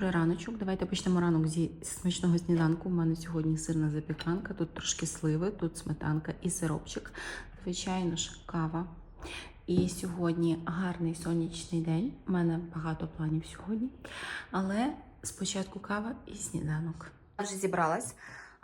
добрий раночок. Давайте почнемо ранок зі смачного сніданку. У мене сьогодні сирна запіканка, тут трошки сливи, тут сметанка і сиропчик. Звичайно ж, кава. І сьогодні гарний сонячний день. У мене багато планів сьогодні. Але спочатку кава і сніданок. Я вже зібралась.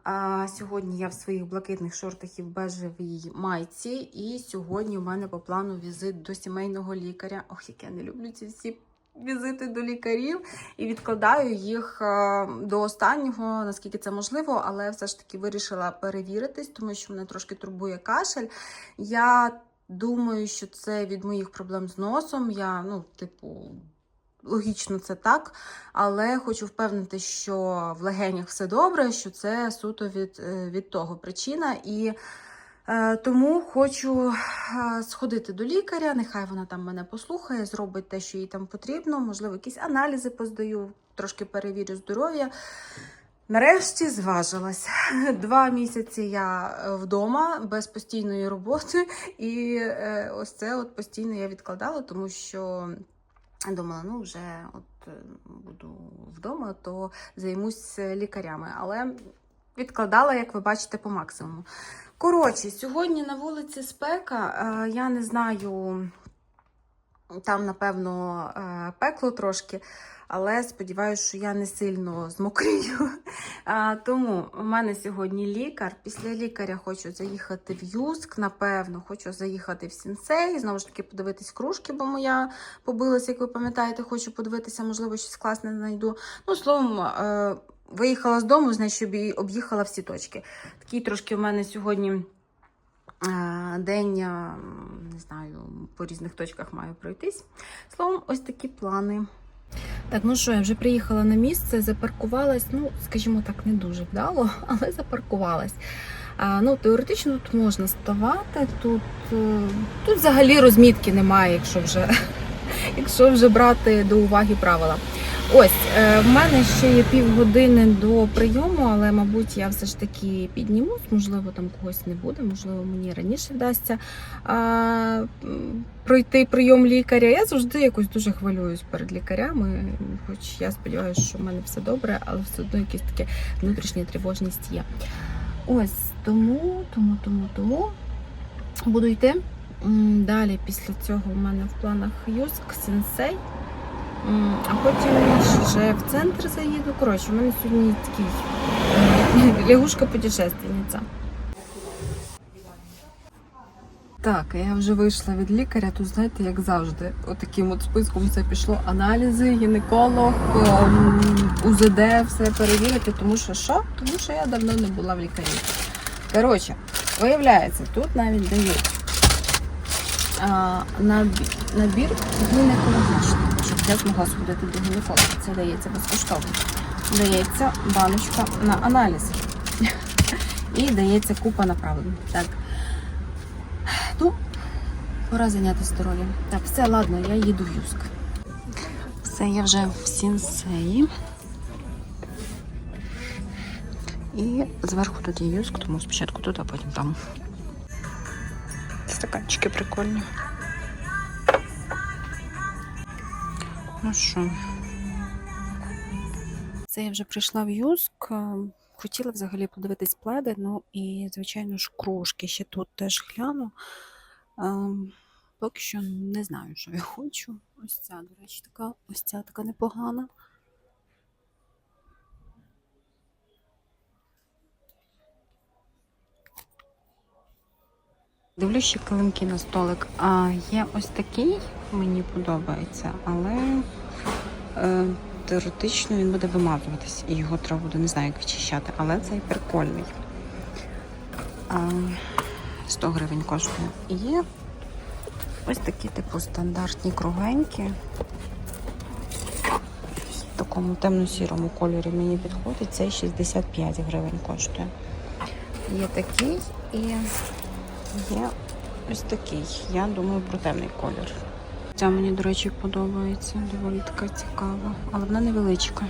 А, сьогодні я в своїх блакитних шортах і в бежевій майці. І сьогодні у мене по плану візит до сімейного лікаря. Ох, як я не люблю ці всі візити до лікарів і відкладаю їх е, до останнього, наскільки це можливо, але все ж таки вирішила перевіритись, тому що мене трошки турбує кашель. Я думаю, що це від моїх проблем з носом. Я, ну, типу. Логічно, це так, але хочу впевнити, що в легенях все добре, що це суто від, е, від того причина. І тому хочу е, сходити до лікаря. Нехай вона там мене послухає, зробить те, що їй там потрібно. Можливо, якісь аналізи поздаю, трошки перевірю здоров'я. Нарешті зважилась. Два місяці я е, вдома без постійної роботи, і е, ось це от постійно я відкладала, тому що думала, ну вже от е, буду вдома, то займусь е, лікарями. Але відкладала, як ви бачите, по максимуму. Коротше, сьогодні на вулиці спека. е, Я не знаю, там, напевно, е, пекло трошки, але сподіваюся, що я не сильно змокрію. Тому у мене сьогодні лікар. Після лікаря хочу заїхати в Юск, напевно, хочу заїхати в Сінсей. Знову ж таки, подивитись кружки, бо моя побилася, як ви пам'ятаєте, хочу подивитися, можливо, щось класне знайду. Ну, словом, е, виїхала з дому, значить, об'їхала всі точки. Такий трошки в мене сьогодні. е, День, е, не знаю, по різних точках маю пройтись. Словом, ось такі плани. Так, ну що, я вже приїхала на місце, запаркувалась, ну, скажімо так, не дуже вдало, але запаркувалась. А, ну, теоретично тут можна ставати, тут, е, тут взагалі розмітки немає, якщо вже, якщо вже брати до уваги правила. Ось, е, в мене ще є півгодини до прийому, але, мабуть, я все ж таки піднімусь, можливо, там когось не буде, можливо, мені раніше вдасться а, пройти прийом лікаря. Я завжди якось дуже хвилююсь перед лікарями, хоч я сподіваюся, що в мене все добре, але все одно якась таке внутрішня тривожність є. Ось тому, тому, тому, тому буду йти. Далі після цього в мене в планах Юск, Сенсей. А потім вже в центр заїду. Коротше, у мене сьогодні такий е, лягушка-путешественниця. Так, я вже вийшла від лікаря. Тут, знаєте, як завжди, отаким от списком все пішло. Аналізи, гінеколог, ем, УЗД, все перевірити. Тому що що? Тому що я давно не була в лікарі. Коротше, виявляється, тут навіть дають набір, гінекологічний, щоб я змогла сходити до гінеколога. Це дається безкоштовно. Дається баночка на аналіз. І дається купа направлень. Так. Ну, пора зайнятися здоров'ям. Так, все, ладно, я їду в Юск. Все, я вже в Сінсеї. І зверху є Юск, тому спочатку тут, а потім там. Стаканчики прикольні. Ну що? Це я вже прийшла в Юск. Хотіла взагалі подивитись пледи, ну і, звичайно ж, кружки ще тут теж гляну. Ем, поки що не знаю, що я хочу. Ось ця, до речі, така, ось ця така непогана. Дивлюсь ще килимки на столик. А є ось такий, мені подобається, але е, теоретично він буде вимазуватись і його треба буде, не знаю, як вичищати, але цей прикольний. А, 100 гривень коштує. І є ось такі, типу, стандартні кругленькі. В такому темно-сірому кольорі мені підходить. Цей 65 гривень коштує. Є такий і є ось такий. Я думаю про темний колір. Ця мені, до речі, подобається. Доволі така цікава, але вона невеличка.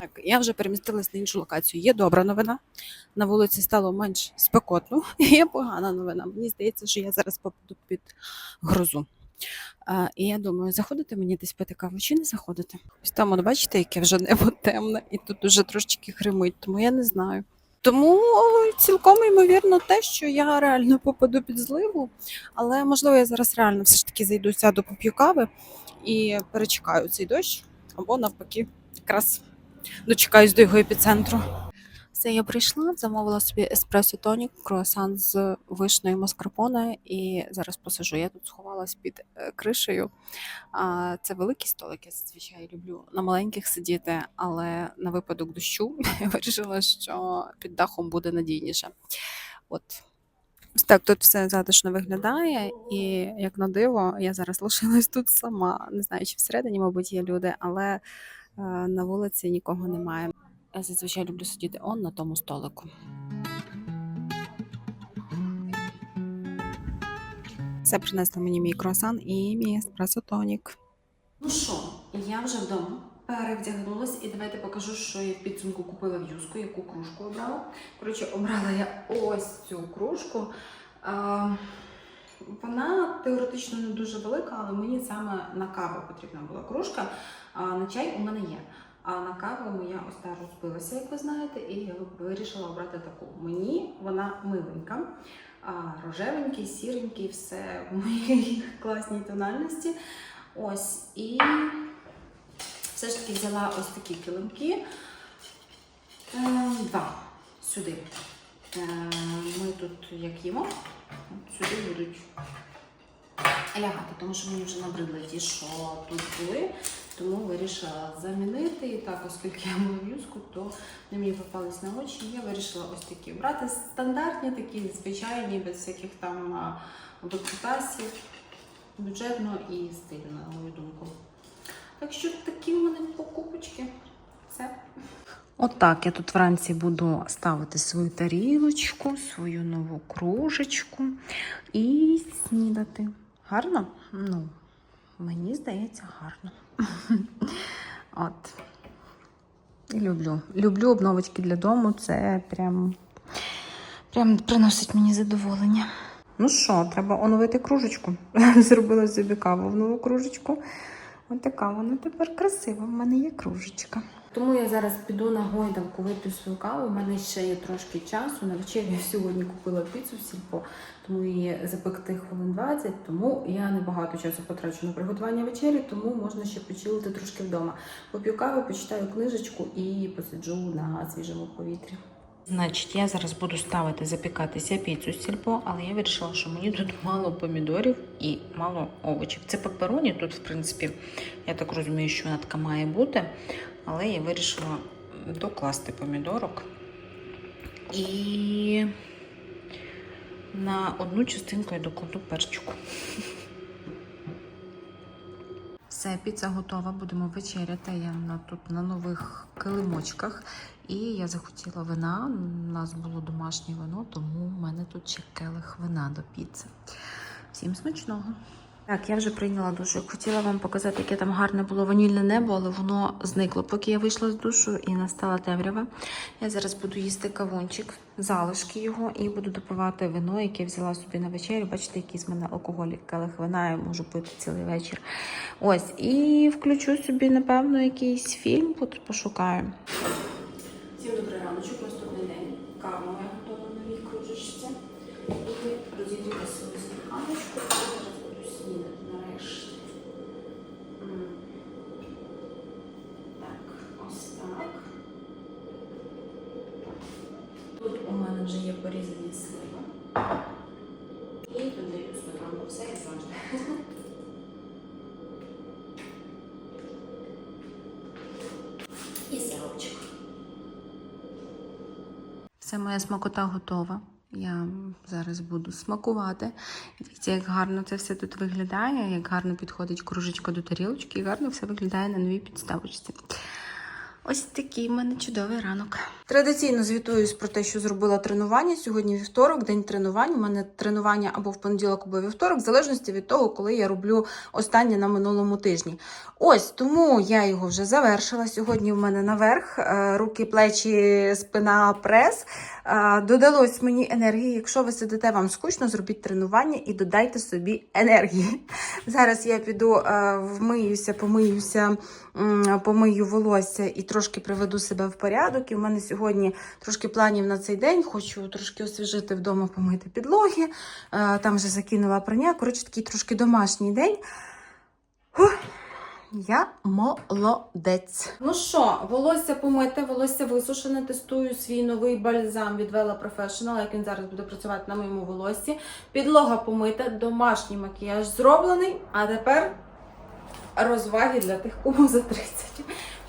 Так, я вже перемістилась на іншу локацію. Є добра новина. На вулиці стало менш спекотно. Є погана новина. Мені здається, що я зараз попаду під грозу. І я думаю, заходити мені десь пити каву чи не заходити? Ось там, от бачите, яке вже небо темне, і тут уже трошечки гримить, тому я не знаю. Тому цілком ймовірно те, що я реально попаду під зливу, але можливо я зараз реально все ж таки зайду, сяду, поп'ю кави і перечекаю цей дощ, або навпаки, якраз дочекаюсь до його епіцентру. Все, я прийшла, замовила собі еспресо тонік, круасан з вишнею маскарпоне, і зараз посижу. Я тут сховалась під е, кришею. Це великий столик, я зазвичай люблю на маленьких сидіти, але на випадок дощу я вирішила, що під дахом буде надійніше. От. Так тут все затишно виглядає, і як на диво, я зараз лишилась тут сама. Не знаю, чи всередині, мабуть, є люди, але е, на вулиці нікого немає. Я зазвичай люблю сидіти он на тому столику. Це принесли мені мій круасан і мій еспресо тонік. Ну що, я вже вдома. Перевдягнулась і давайте покажу, що я в підсумку купила в юску, яку кружку обрала. Коротше, обрала я ось цю кружку. А, вона теоретично не дуже велика, але мені саме на каву потрібна була кружка. А на чай у мене є. А на каву моя ось та розбилася, як ви знаєте, і я вирішила обрати таку. Мені вона миленька, рожевенький, сіренький, все в моїй класній тональності. Ось і все ж таки взяла ось такі килимки. Е, Два сюди. Е, Ми тут як їмо, сюди будуть лягати, тому що мені вже набридли ті, що тут були. Тому вирішила замінити. І так, оскільки я мою юзку, то вони мені попались на очі. Я вирішила ось такі брати стандартні, такі звичайні, без всяких там викрутасів, бюджетно і стильно, на мою думку. Так що такі в мене покупочки. Все. Отак я тут вранці буду ставити свою тарілочку, свою нову кружечку і снідати. Гарно? Ну, мені здається, гарно. От. І люблю. Люблю обновочки для дому. Це прям, прям приносить мені задоволення. Ну що, треба оновити кружечку. Зробила собі каву в нову кружечку. Ось така вона тепер красива. В мене є кружечка. Тому я зараз піду на гойдалку вип'ю свою каву. У мене ще є трошки часу. На вечерю я сьогодні купила піцу в сільпо, тому її запекти хвилин 20. Тому я не багато часу потрачу на приготування вечері, тому можна ще почилити трошки вдома. Поп'ю каву, почитаю книжечку і посиджу на свіжому повітрі. Значить, я зараз буду ставити запікатися піцу з сільпо, але я вирішила, що мені тут мало помідорів і мало овочів. Це пепероні, тут, в принципі, я так розумію, що вона така має бути, але я вирішила докласти помідорок. І на одну частинку я докладу перчику. Все, піца готова, будемо вечеряти. Я на, тут на нових килимочках. І я захотіла вина. У нас було домашнє вино, тому в мене тут ще келих вина до піци. Всім смачного! Так, я вже прийняла душ. Хотіла вам показати, яке там гарне було ванільне небо, але воно зникло, поки я вийшла з душу і настала темрява. Я зараз буду їсти кавунчик, залишки його, і буду допивати вино, яке взяла собі на вечерю. Бачите, який з мене алкоголік, келих вина, я можу пити цілий вечір. Ось, і включу собі, напевно, якийсь фільм, от пошукаю. Всім добрий раночок, наступний день. Кава моя готова на кружечці. І розігріла свою сніданочку. Зараз буду снідати нарешті. М. Так, ось так. Тут у мене вже є порізані сливи. І додаю сметану. Все як завжди. І сиропчик. Все, моя смакота готова. Я зараз буду смакувати. Дивіться, як гарно це все тут виглядає, як гарно підходить кружечка до тарілочки, і гарно все виглядає на новій підставочці. Ось такий в мене чудовий ранок. Традиційно звітуюсь про те, що зробила тренування. Сьогодні вівторок, день тренувань. У мене тренування або в понеділок, або вівторок, в залежності від того, коли я роблю останнє на минулому тижні. Ось тому я його вже завершила. Сьогодні в мене наверх, е, руки, плечі, спина, прес. Е, Додалось мені енергії. Якщо ви сидите, вам скучно, зробіть тренування і додайте собі енергії. Зараз я піду е, вмиюся, помиюся, помию волосся і трошки приведу себе в порядок. І в мене сьогодні трошки планів на цей день. Хочу трошки освіжити вдома, помити підлоги. Е, Там вже закинула прання. Коротше, такий трошки домашній день. Я молодець. Ну що, волосся помите, волосся висушене. Тестую свій новий бальзам від Vela Professional, як він зараз буде працювати на моєму волосі. Підлога помита, домашній макіяж зроблений. А тепер розваги для тих, кому за 30.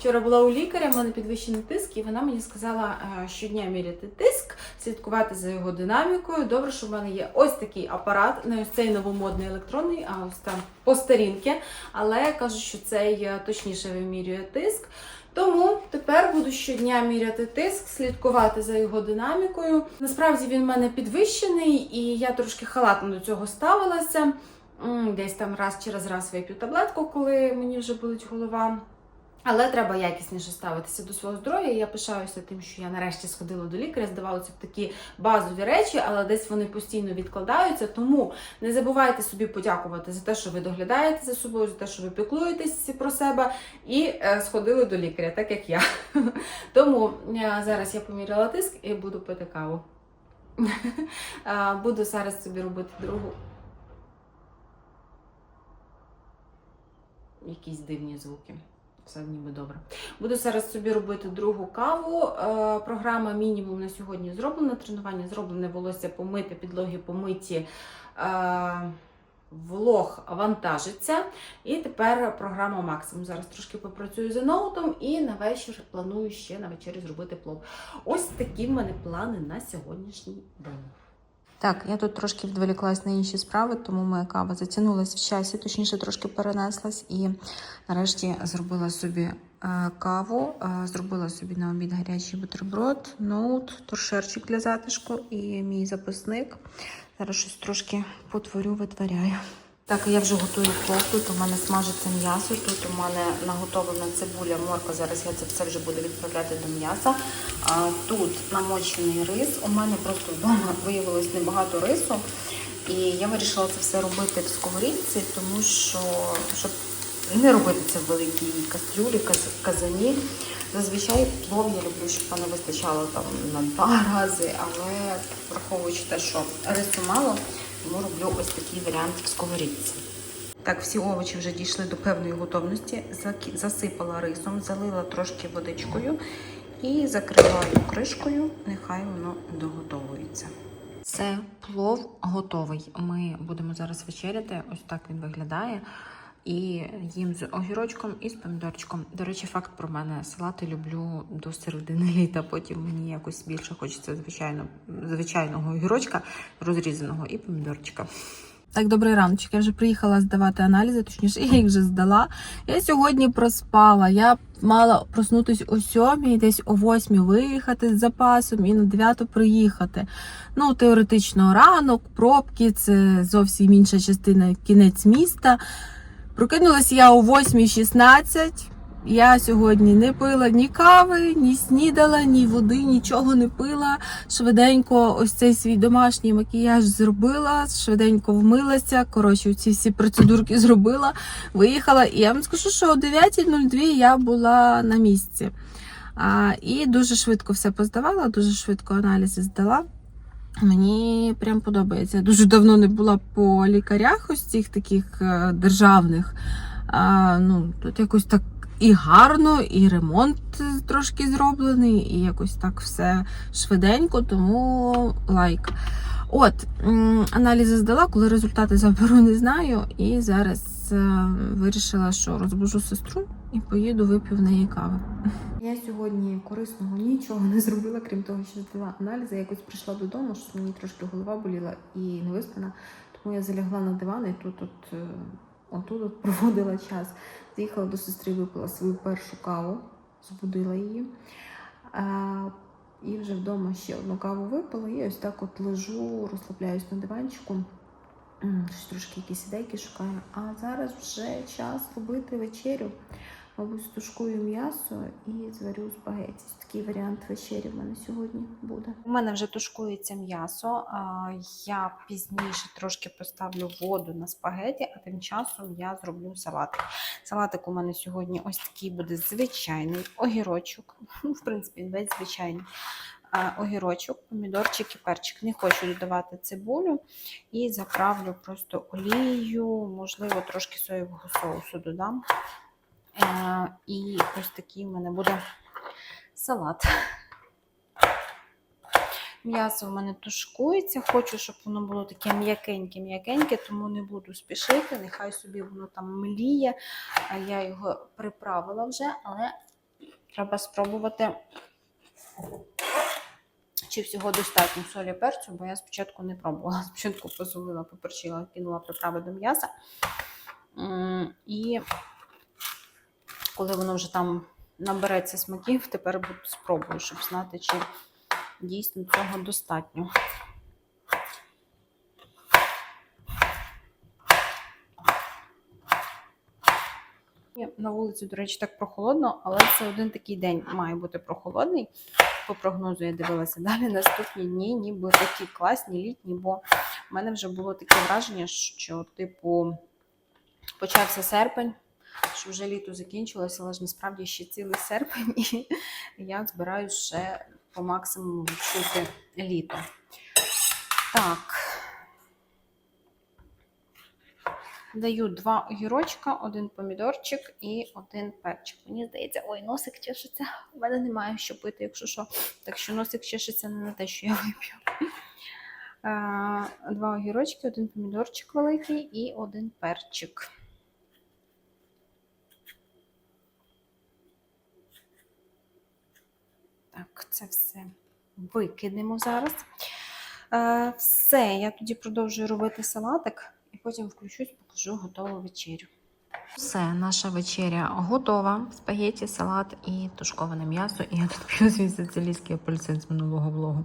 Вчора була у лікаря, в мене підвищений тиск, і вона мені сказала е, щодня міряти тиск, слідкувати за його динамікою. Добре, що в мене є ось такий апарат, не ось цей новомодний електронний, а ось там по старінки. Але кажуть, що цей е, точніше вимірює тиск. Тому тепер буду щодня міряти тиск, слідкувати за його динамікою. Насправді він в мене підвищений, і я трошки халатно до цього ставилася. Десь там раз через раз вип'ю таблетку, коли мені вже болить голова. Але треба якісніше ставитися до свого здоров'я. Я пишаюся тим, що я нарешті сходила до лікаря. Здавалося б такі базові речі, але десь вони постійно відкладаються. Тому не забувайте собі подякувати за те, що ви доглядаєте за собою, за те, що ви піклуєтесь про себе, і е, сходили до лікаря, так як я. Тому е, зараз я поміряла тиск і буду пити каву. Буду зараз собі робити другу. Якісь дивні звуки. Все ніби добре. Буду зараз собі робити другу каву. Е, програма мінімум на сьогодні зроблена. Тренування зроблене, волосся помите, підлоги помиті. Е, влог вантажиться. І тепер програма максимум. Зараз трошки попрацюю за ноутом і на вечір планую ще на вечері зробити плов. Ось такі в мене плани на сьогоднішній день. Так, я тут трошки відволіклась на інші справи, тому моя кава затягнулася в часі, точніше трошки перенеслась і нарешті зробила собі е, каву, е, зробила собі на обід гарячий бутерброд, ноут, торшерчик для затишку і мій записник. Зараз щось трошки потворю, витворяю. Так, я вже готую плов. Тут у мене смажиться м'ясо. Тут у мене наготовлена цибуля, морква. Зараз я це все вже буду відправляти до м'яса. Тут намочений рис. У мене просто вдома виявилось небагато рису. І я вирішила це все робити в сковорідці, тому що щоб не робити це в великій кастрюлі, казані. Зазвичай плов я люблю, щоб мене вистачало там на два рази, але враховуючи те, що рису мало, тому роблю ось такий варіант в сковорідці. Так, всі овочі вже дійшли до певної готовності. Засипала рисом, залила трошки водичкою і закриваю кришкою. Нехай воно доготовується. Це плов готовий. Ми будемо зараз вечеряти. Ось так він виглядає. І їм з огірочком і з помідорчиком. До речі, факт про мене салати люблю до середини літа. Потім мені якось більше хочеться звичайно, звичайного огірочка розрізаного і помідорчика. Так, добрий раночок. Я вже приїхала здавати аналізи, точніше, я їх вже здала. Я сьогодні проспала. Я мала проснутись о сьомій, десь о восьмій виїхати з запасом і на дев'яту приїхати. Ну, теоретично ранок, пробки, це зовсім інша частина, кінець міста. Прокинулась я о 8.16. Я сьогодні не пила ні кави, ні снідала, ні води, нічого не пила. Швиденько ось цей свій домашній макіяж зробила, швиденько вмилася. Коротше, ці всі процедурки зробила, виїхала. І я вам скажу, що о 9.02 я була на місці. А, і дуже швидко все поздавала, дуже швидко аналізи здала. Мені прям подобається. Я дуже давно не була по лікарях, ось цих таких е, державних. А, ну, тут якось так і гарно, і ремонт трошки зроблений, і якось так все швиденько, тому лайк. От, аналізи здала, коли результати заберу, не знаю. І зараз е, вирішила, що розбужу сестру і поїду вип'ю в неї кави. Я сьогодні корисного нічого не зробила, крім того, що здала аналізи. Я якось прийшла додому, що мені трошки голова боліла і не виспана. Тому я залягла на диван і тут от, е, отут от проводила час. Заїхала до сестри, випила свою першу каву. збудила її. А, і вже вдома ще одну каву випила, і ось так от лежу, розслабляюсь на диванчику. Трошки якісь ідейки шукаю. А зараз вже час робити вечерю. Мабуть, стушкую м'ясо і зварю спагеті. Такий варіант вечері в мене сьогодні буде. У мене вже тушкується м'ясо. Я пізніше трошки поставлю воду на спагеті, а тим часом я зроблю салатик. Салатик у мене сьогодні ось такий буде звичайний огірочок. Ну, в принципі, весь звичайний. Огірочок, помідорчик і перчик. Не хочу додавати цибулю і заправлю просто олією, можливо, трошки соєвого соусу додам. Е, І ось такий в мене буде салат. М'ясо в мене тушкується. Хочу, щоб воно було таке м'якеньке-м'якеньке, тому не буду спішити. Нехай собі воно там мліє. А я його приправила вже, але треба спробувати, чи всього достатньо солі перцю, бо я спочатку не пробувала. Спочатку посолила, поперчила, кинула приправи до м'яса. І коли воно вже там набереться смаків, тепер спробую, щоб знати, чи дійсно цього достатньо. На вулиці, до речі, так прохолодно, але це один такий день має бути прохолодний. По прогнозу я дивилася далі. Наступні дні ніби такі класні, літні, бо в мене вже було таке враження, що, типу, почався серпень, що вже літо закінчилося, але ж насправді ще цілий серпень, і я збираюся ще по максимуму відчути літо. Так. Даю два огірочка, один помідорчик і один перчик. Мені здається, ой, носик чешеться. У мене немає що пити, якщо що. Так що носик чешеться не на те, що я вип'ю. Е, Два огірочки, один помідорчик великий і один перчик. Так, це все викинемо зараз. Е, все, я тоді продовжую робити салатик і потім включусь, покажу готову вечерю. Все, наша вечеря готова. Спагетті, салат і тушковане м'ясо. І я тут п'ю свій сицилійський апельсин з минулого влогу.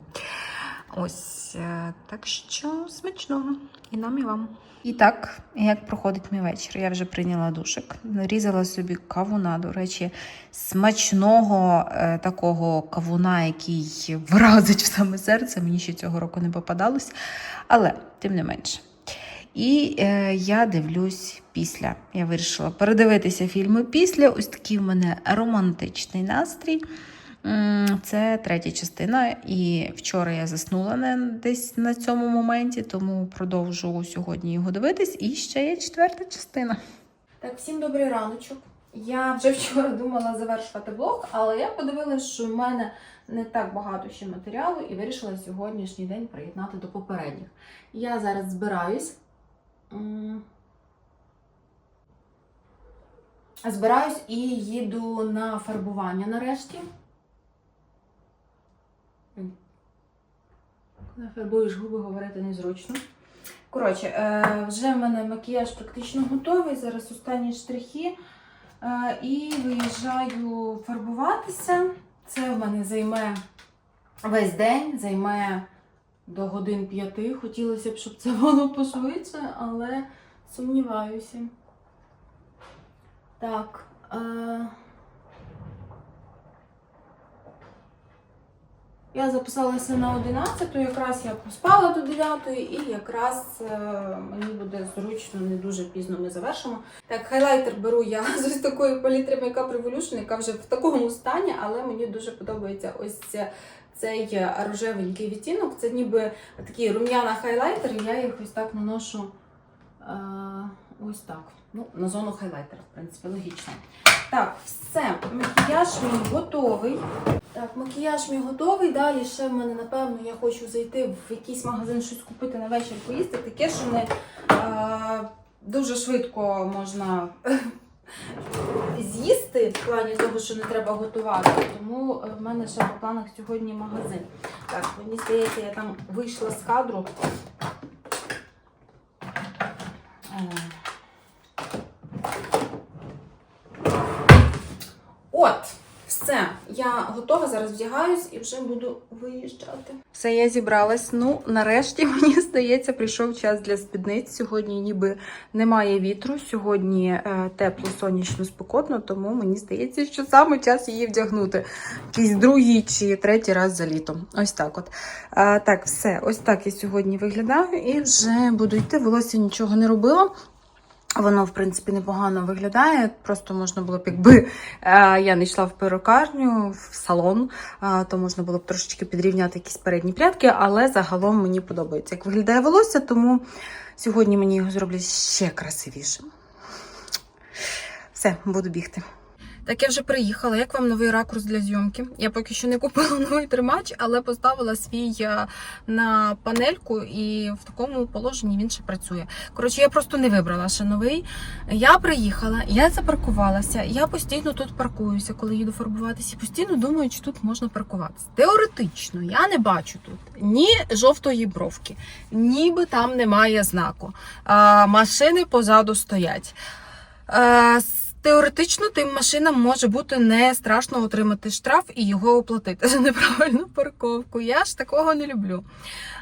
Ось е, так що смачного і нам і вам. І так, як проходить мій вечір? Я вже прийняла душик, нарізала собі кавуна. До речі, смачного е, такого кавуна, який вразить в саме серце. Мені ще цього року не попадалось, але тим не менше. І е, я дивлюсь після. Я вирішила передивитися фільми після. Ось такий в мене романтичний настрій. Це третя частина, і вчора я заснула не десь на цьому моменті, тому продовжу сьогодні його дивитись. І ще є четверта частина. Так, всім добрий раночок. Я вже вчора думала завершувати блог, але я подивилася, що в мене не так багато ще матеріалу і вирішила сьогоднішній день приєднати до попередніх. Я зараз збираюсь. Збираюсь і їду на фарбування нарешті. М. Коли фарбуєш губи, говорити незручно. Коротше, е, вже в мене макіяж практично готовий. Зараз останні штрихи. Е, І виїжджаю фарбуватися. Це в мене займе весь день, займе до годин п'яти. Хотілося б, щоб це було пошвидше, але сумніваюся. Так. Е... Я записалася на 11, якраз я поспала до 9 і якраз е, мені буде зручно, не дуже пізно ми завершимо. Так, хайлайтер беру я з ось такої палітри Makeup Revolution, яка вже в такому стані, але мені дуже подобається ось цей е, рожевенький відтінок. Це ніби такий рум'яна хайлайтер, і я їх ось так наношу е, ось так. Ну, на зону хайлайтера, в принципі, логічно. Так, все, макіяж мій готовий. Так, макіяж мій готовий. Далі ще в мене, напевно, я хочу зайти в якийсь магазин, щось купити на вечір, поїсти. Таке, що не е, дуже швидко можна з'їсти, в плані того, що не треба готувати. Тому в мене ще по планах сьогодні магазин. Так, мені здається, я там вийшла з кадру. Е, От, все. Все, я готова, зараз вдягаюсь і вже буду виїжджати. Все, я зібралась. Ну, нарешті, мені здається, прийшов час для спідниць. Сьогодні ніби немає вітру. Сьогодні е, тепло, сонячно, спекотно, тому мені здається, що саме час її вдягнути. Якийсь другий чи третій раз за літом. Ось так от. А, так, все, ось так я сьогодні виглядаю і вже буду йти. Волосся нічого не робила. Воно, в принципі, непогано виглядає. Просто можна було б, якби е, я не йшла в перукарню, в салон, е, то можна було б трошечки підрівняти якісь передні прядки, але загалом мені подобається, як виглядає волосся, тому сьогодні мені його зроблять ще красивішим. Все, буду бігти. Так, я вже приїхала. Як вам новий ракурс для зйомки? Я поки що не купила новий тримач, але поставила свій е, на панельку, і в такому положенні він ще працює. Коротше, я просто не вибрала ще новий. Я приїхала, я запаркувалася. Я постійно тут паркуюся, коли їду фарбуватися. і Постійно думаю, чи тут можна паркуватися. Теоретично я не бачу тут ні жовтої бровки, ніби там немає знаку. А, машини позаду стоять. Е, с- Теоретично тим машинам може бути не страшно отримати штраф і його оплатити за неправильну парковку. Я ж такого не люблю.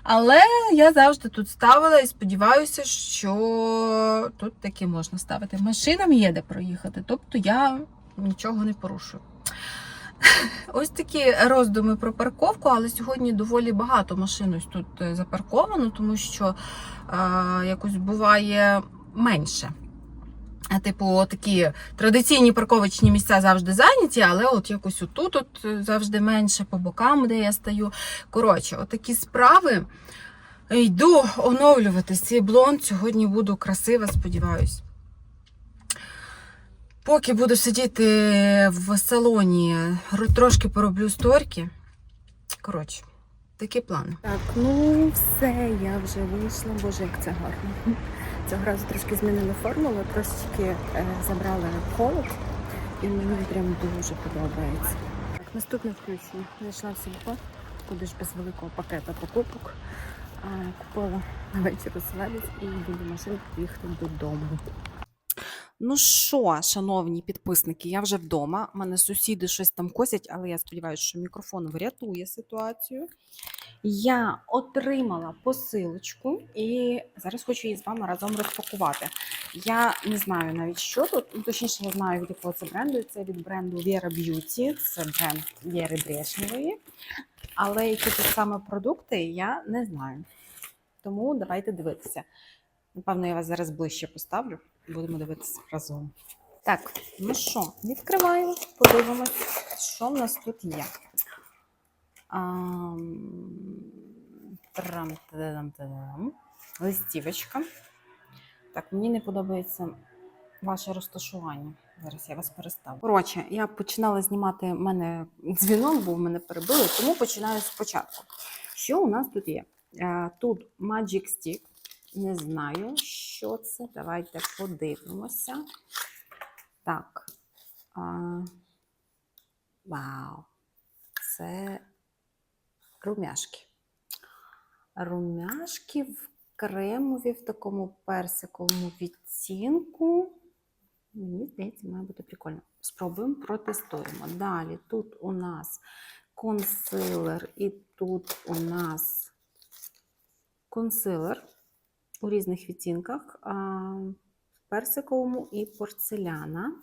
Але я завжди тут ставила і сподіваюся, що тут таки можна ставити. Машинам є де проїхати, тобто я нічого не порушую. Ось такі роздуми про парковку, але сьогодні доволі багато машин ось тут е, запарковано, тому що е, якось буває менше. Типу, такі традиційні парковочні місця завжди зайняті, але от якось отут от е, завжди менше по бокам, де я стою. Коротше, отакі справи. Йду оновлювати цей блонд. Сьогодні буду красива, сподіваюсь. Поки буду сидіти в салоні, трошки пороблю сторки. Коротше, такі плани. Так, ну все, я вже вийшла. Боже, як це гарно. Цього разу трошки змінили формулу, трошечки е, забрали холод, і мені прям дуже подобається. Так, наступне включення. Зайшла в сільпо, куди ж без великого пакета покупок. Купила на вечір оселедець і буду машинку їхати додому. Ну що, шановні підписники, я вже вдома. У мене сусіди щось там косять, але я сподіваюся, що мікрофон врятує ситуацію. Я отримала посилочку і зараз хочу її з вами разом розпакувати. Я не знаю навіть, що тут. Ну, точніше, я знаю, від якого це бренду. Це від бренду Vera Beauty, це бренд Вєри Брешнєвої. Але які тут саме продукти, я не знаю. Тому давайте дивитися. Напевно, я вас зараз ближче поставлю. Будемо дивитися разом. Так, ну що, відкриваємо, подивимось, що в нас тут є. Ам, трам-та-дам-та-дам. Листівочка. Так, мені не подобається ваше розташування. Зараз я вас переставлю. Коротше, я починала знімати в мене дзвінок, бо в мене перебили, тому починаю спочатку. Що у нас тут є? Е, Тут Magic Stick. Не знаю, що це. Давайте подивимося. Так. А, вау. Це румяшки. Румяшки в кремові, в такому персиковому відтінку. Мені здається, має бути прикольно. Спробуємо, протестуємо. Далі тут у нас консилер, і тут у нас консилер у різних відтінках. Персиковому і порцеляна.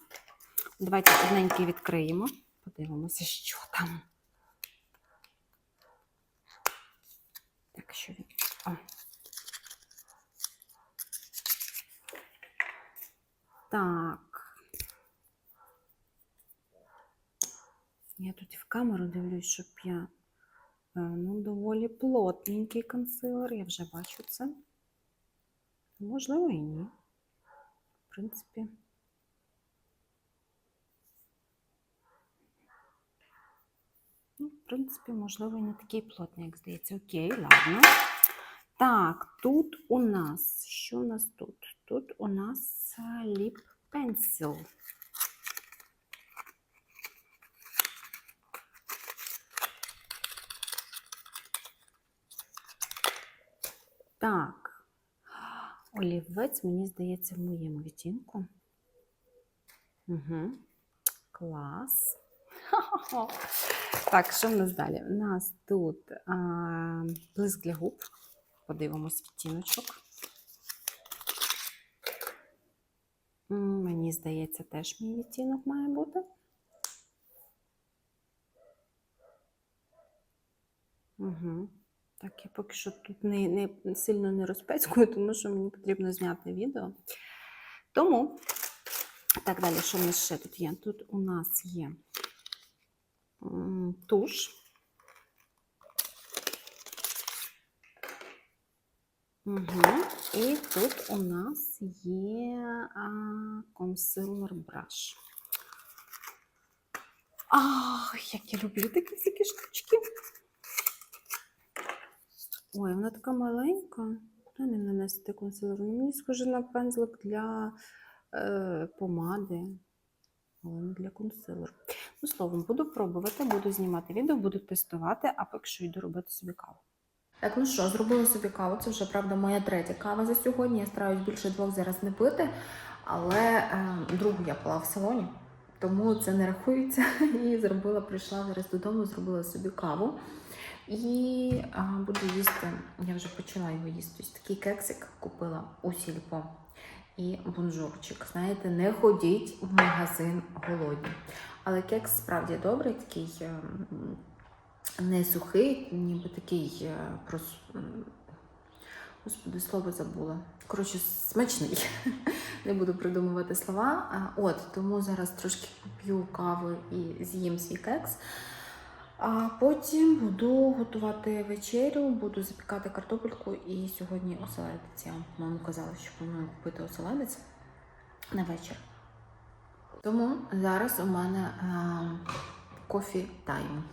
Давайте одненький відкриємо. Подивимося, що там. Так, що він. О. Так. Я тут і в камеру дивлюсь, щоб я. е, Ну, доволі плотненький консилер, я вже бачу це. Можливо, і ні. В принципі. Ну, в принципі, можливо, не такий плотний, як здається. Окей, ладно. Так, тут у нас. Що у нас тут? Тут у нас ліп пенсил. Так. Олівець, мені здається, в моєму відтінку. Угу. Клас. Так, що в нас далі? У нас тут а, блиск для губ. Подивимось відтіночок. Мені здається, теж мій відтінок має бути. Угу. Так, я поки що тут не, не сильно не розпецькую, тому що мені потрібно зняти відео. Тому, так далі, що в нас ще тут є? Тут у нас є туш. Угу. І тут у нас є консилер браш. Ах, як я люблю такі всякі штучки. Ой, вона така маленька. Та не нанести консилер. Мені схоже на пензлик для е, помади, але не для консилеру. Ну, словом, буду пробувати, буду знімати відео, буду тестувати, а поки що йду робити собі каву. Так, ну що, зробила собі каву. Це вже правда моя третя кава за сьогодні. Я стараюсь більше двох зараз не пити, але е, другу я пила в салоні, тому це не рахується. І зробила, прийшла зараз додому, зробила собі каву. І е, буду їсти. Я вже почала його їсти. Ось такий кексик купила у сільпо. І бонжурчик. Знаєте, не ходіть в магазин голодні. Але кекс справді добрий, такий е, не сухий, ніби такий е, прос... Господи, слово забула. Коротше, смачний. Не буду придумувати слова. От, тому зараз трошки поп'ю каву і з'їм свій кекс. А потім буду готувати вечерю, буду запікати картопельку і сьогодні оселедець. Я маму казала, що планую купити оселедець на вечір. Тому зараз у мене кофі тайм.